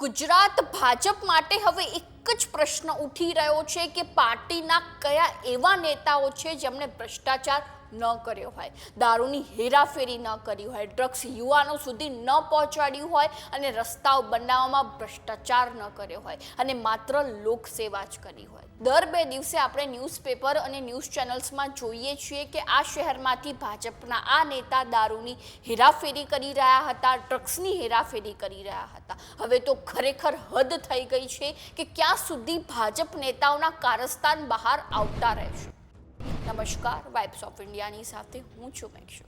ગુજરાત ભાજપ માટે હવે એક જ પ્રશ્ન ઉઠી રહ્યો છે કે પાર્ટીના કયા એવા નેતાઓ છે જેમણે ભ્રષ્ટાચાર ન કર્યો હોય. દારૂની હેરાફેરી ન કરી હોય. ડ્રગ્સ યુવાનો સુધી ન પહોંચાડ્યું હોય અને રસ્તાઓ બનાવવામાં ભ્રષ્ટાચાર ન કર્યો હોય અને માત્ર લોકસેવા જ કરી હોય. દર બે દિવસે આપણે ન્યૂઝપેપર અને ન્યૂઝ ચેનલ્સમાં જોઈએ છીએ કે આ શહેરમાંથી ભાજપના આ નેતા દારૂની હેરાફેરી કરી રહ્યા હતા, ડ્રગ્સની હેરાફેરી કરી રહ્યા હતા. હવે તો ખરેખર હદ થઈ ગઈ છે કે ક્યાં સુધી ભાજપ નેતાઓના કારસ્તાન બહાર આવતા રહેશે. નમસ્કાર વાઇબ્સ ઓફ ઇન્ડિયાની સાથે હું છું મેક્ષુ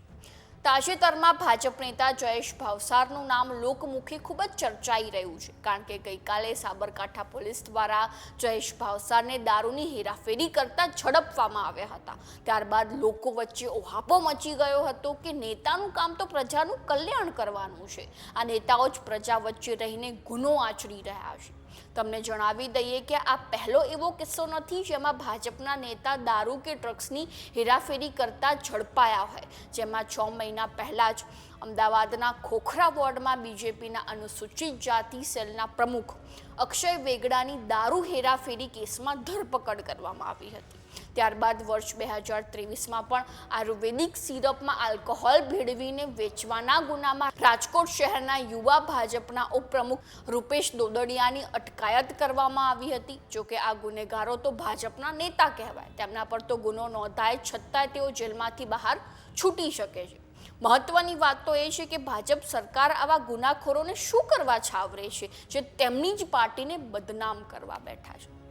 તાજેતરમાં ભાજપ નેતા જયેશ ભાવસારનું નામ લોકમુખે ખૂબ જ ચર્ચાઈ રહ્યું છે, કારણ કે ગઈકાલે સાબરકાંઠા પોલીસ દ્વારા જયેશ ભાવસારને દારૂની હેરાફેરી કરતા ઝડપવામાં આવ્યા હતા. ત્યારબાદ લોકો વચ્ચે ઓહાપો મચી ગયો હતો કે નેતાનું કામ તો પ્રજાનું કલ્યાણ કરવાનું છે. આ નેતાઓ જ પ્રજા વચ્ચે રહીને ગુનો આચરી રહ્યા છે. તમને જણાવી દઈએ કે આ પહેલો એવો કિસ્સો નથી જેમાં ભાજપના નેતા દારૂ કે ડ્રગ્સની હેરાફેરી કરતા ઝડપાયા હોય. જેમાં છ મહિના પહેલાં જ અમદાવાદના ખોખરા વોર્ડમાં બીજેપીના અનુસૂચિત જાતિ સેલના પ્રમુખ અક્ષય વેગડાની દારૂ હેરાફેરી કેસમાં ધરપકડ કરવામાં આવી હતી. ત્યારબાદ વર્ષ બે હજાર ત્રેવીસમાં પણ આયુર્વેદિક સિરપમાં આલ્કોહોલ ભેળવીને વેચવાના ગુનામાં રાજકોટ શહેરના યુવા ભાજપના ઉપપ્રમુખ રૂપેશ દોદડિયાની અટકાયત કરવામાં આવી હતી. જોકે આ ગુનેગારો તો ભાજપના નેતા કહેવાય. તેમના પર તો ગુનો નોંધાય છતાં તેઓ જેલમાંથી બહાર છૂટી શકે છે. મહત્વની વાત તો એ છે કે ભાજપ સરકાર આવા ગુનાખોરોને શું કરવા છાવરે છે? જે તેમની જ પાર્ટીને બદનામ કરવા બેઠા છે.